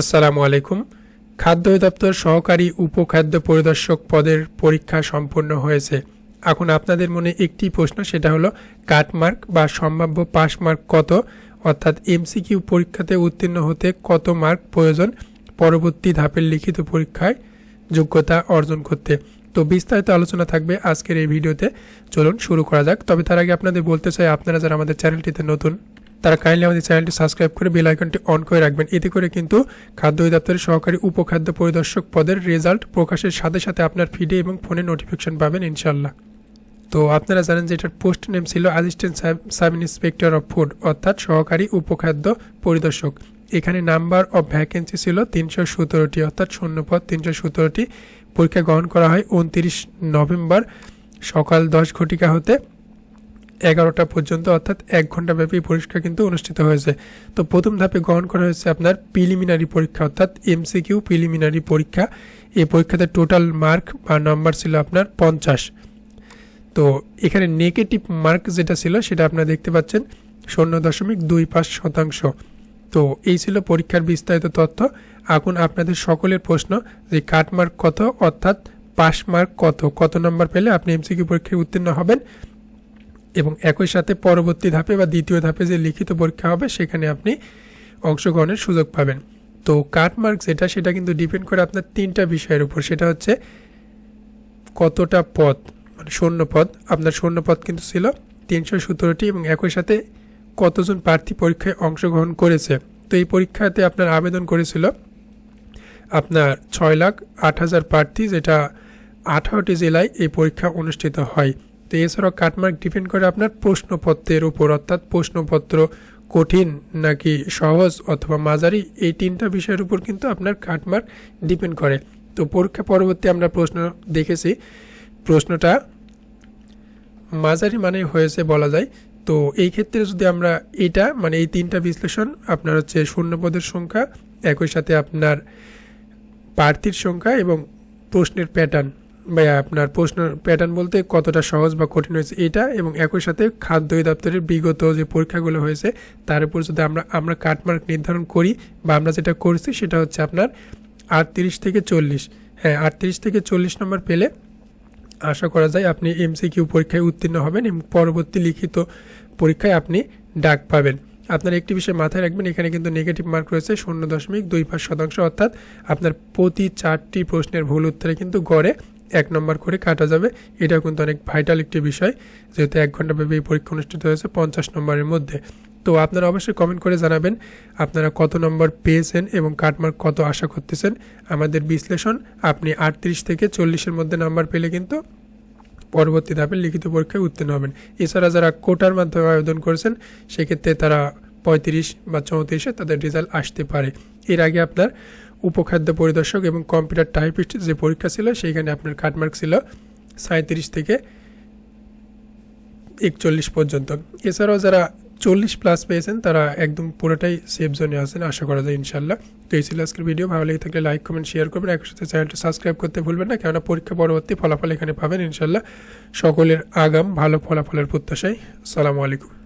আসসালামু আলাইকুম। খাদ্য দপ্তর সহকারী উপখাদ্য পরিদর্শক পদের পরীক্ষা সম্পন্ন হয়েছে। এখন আপনাদের মনে একটি প্রশ্ন, সেটা হলো, কাটমার্ক বা সম্ভাব্য পাস মার্ক কত? অর্থাৎ এমসিকিউ পরীক্ষাতে উত্তীর্ণ হতে কত মার্ক প্রয়োজন? পরবর্তী ধাপের লিখিত পরীক্ষায় যোগ্যতা অর্জন করতে। তো বিস্তারিত আলোচনা থাকবে আজকের এই ভিডিওতে। চলুন শুরু করা যাক। তবে তার আগে আপনাদের বলতে চাই, আপনারা যারা আমাদের চ্যানেলটিতে নতুন তারা কাইন্ডলি আমাদের চ্যানেলটি সাবস্ক্রাইব করে বেল আইকনটি অন করে রাখবেন। এতে করে কিন্তু খাদ্য অধিদপ্তরের সহকারী উপখাদ্য পরিদর্শক পদের রেজাল্ট প্রকাশের সাথে সাথে আপনার ফিডে এবং ফোনে নোটিফিকেশন পাবেন ইনশাল্লাহ তো আপনারা জানেন যে এটার পোস্ট নেম ছিল assistant sub inspector of food অর্থাৎ সহকারী উপখাদ্য পরিদর্শক। এখানে নাম্বার অফ ভ্যাকেন্সি ছিল তিনশো সতেরোটি, অর্থাৎ শূন্যপদ তিনশো সতেরোটি। পরীক্ষা গ্রহণ করা হয় উনতিরিশ নভেম্বর সকাল দশ ঘটিকা হতে এগারোটা পর্যন্ত, অর্থাৎ এক ঘণ্টা ব্যাপী পরীক্ষা কিন্তু অনুষ্ঠিত হয়েছে। তো প্রথম ধাপে গ্রহণ করা হয়েছে আপনার প্রিলিমিনারি পরীক্ষা, অর্থাৎ এমসিকিউ প্রিলিমিনারি পরীক্ষা। এই পরীক্ষাতে টোটাল মার্ক বা নাম্বার ছিল আপনার পঞ্চাশ। তো এখানে নেগেটিভ মার্ক যেটা ছিল, সেটা আপনারা দেখতে পাচ্ছেন, শূন্য দশমিক দুই পাঁচ শতাংশ। তো এই ছিল পরীক্ষার বিস্তারিত তথ্য। এখন আপনাদের সকলের প্রশ্ন যে কাট মার্ক কত, অর্থাৎ পাস মার্ক কত? কত নম্বর পেলে আপনি এমসিকিউ পরীক্ষায় উত্তীর্ণ হবেন? এবং একই সাথে পরবর্তী ধাপে বা দ্বিতীয় ধাপে যে লিখিত পরীক্ষা হবে, সেখানে আপনি অংশগ্রহণের সুযোগ পাবেন। তো কাট মার্ক যেটা সেটা কিন্তু ডিপেন্ড করে আপনার তিনটা বিষয়ের উপর। সেটা হচ্ছে কতটা পদ মানে শূন্য আপনার শূন্য কিন্তু ছিল তিনশো সতেরোটি এবং একই সাথে কতজন প্রার্থী পরীক্ষায় অংশগ্রহণ করেছে। তো এই পরীক্ষাতে আপনার আবেদন করেছিল আপনার ছয় লাখ আট হাজার প্রার্থী, যেটা আঠারোটি জেলায় এই পরীক্ষা অনুষ্ঠিত হয়। তো এছাড়াও কাটমার্ক ডিপেন্ড করে আপনার প্রশ্নপত্রের উপর, অর্থাৎ প্রশ্নপত্র কঠিন নাকি সহজ অথবা মাঝারি, এই তিনটা বিষয়ের উপর কিন্তু আপনার কাটমার্ক ডিপেন্ড করে। তো পরীক্ষা পরবর্তী আমরা প্রশ্ন দেখেছি। প্রশ্নটা, মাঝারি মানে হয়েছে বলা যায়। তো এই ক্ষেত্রে যদি আমরা এটা মানে এই তিনটা বিশ্লেষণ, আপনার হচ্ছে শূন্যপদের সংখ্যা, একই সাথে আপনার প্রার্থীর সংখ্যা এবং প্রশ্নের প্যাটার্ন বা আপনার প্রশ্ন প্যাটার্ন বলতে কতটা সহজ বা কঠিন হয়েছে এটা এবং একই সাথে খাদ্য দপ্তরের বিগত যে পরীক্ষাগুলো হয়েছে, তার উপর যদি আমরা আমরা কাটমার্ক নির্ধারণ করি বা আমরা যেটা করছি সেটা হচ্ছে আপনার আটত্রিশ থেকে চল্লিশ। হ্যাঁ আটত্রিশ থেকে চল্লিশ নম্বর পেলে আশা করা যায় আপনি এমসিকিউ পরীক্ষায় উত্তীর্ণ হবেন এবং পরবর্তী লিখিত পরীক্ষায় আপনি ডাক পাবেন। আপনার একটি বিষয় মাথায় রাখবেন, এখানে কিন্তু নেগেটিভ মার্ক রয়েছে শূন্য দশমিক দুই পাঁচ শতাংশ, অর্থাৎ আপনার প্রতি চারটি প্রশ্নের ভুল উত্তরে কিন্তু গড়ে এক নম্বর করে কাটা যাবে। এটাও কিন্তু অনেক ভাইটাল একটি বিষয়, যেহেতু এক ঘণ্টা এই পরীক্ষা অনুষ্ঠিত হয়েছে পঞ্চাশ নম্বরের মধ্যে। তো আপনারা অবশ্যই কমেন্ট করে জানাবেন, আপনারা কত নম্বর পেয়েছেন এবং কাটমার্ক কত আশা করতেছেন। আমাদের বিশ্লেষণ, আপনি আটত্রিশ থেকে চল্লিশের মধ্যে নাম্বার পেলে কিন্তু পরবর্তী ধাপে লিখিত পরীক্ষায় উত্তীর্ণ হবেন। এছাড়া যারা কোটার মাধ্যমে আবেদন করেছেন, সেক্ষেত্রে তারা পঁয়ত্রিশ বা চৌত্রিশে তাদের রেজাল্ট আসতে পারে। এর আগে আপনার উপখাদ্য পরিদর্শক এবং কম্পিউটার টাইপিস্ট যে পরীক্ষা ছিল, সেইখানে আপনার কাটমার্ক ছিল সাঁত্রিশ থেকে একচল্লিশ পর্যন্ত। এছাড়াও যারা চল্লিশ প্লাস পেয়েছেন, তারা একদম পুরোটাই সেফ জোনে আছেন, আশা করা যায় ইনশাল্লাহ তো এই ছিল আজকের ভিডিও ভালো লেগে থাকলে লাইক কমেন্ট শেয়ার করবেন। একসাথে সাথে চ্যানেলটা সাবস্ক্রাইব করতে ভুলবেন না, কেননা পরীক্ষা পরবর্তী ফলাফল এখানে পাবেন ইনশাল্লাহ সকলের আগাম ভালো ফলাফলের প্রত্যাশায়। সালামু আলাইকুম।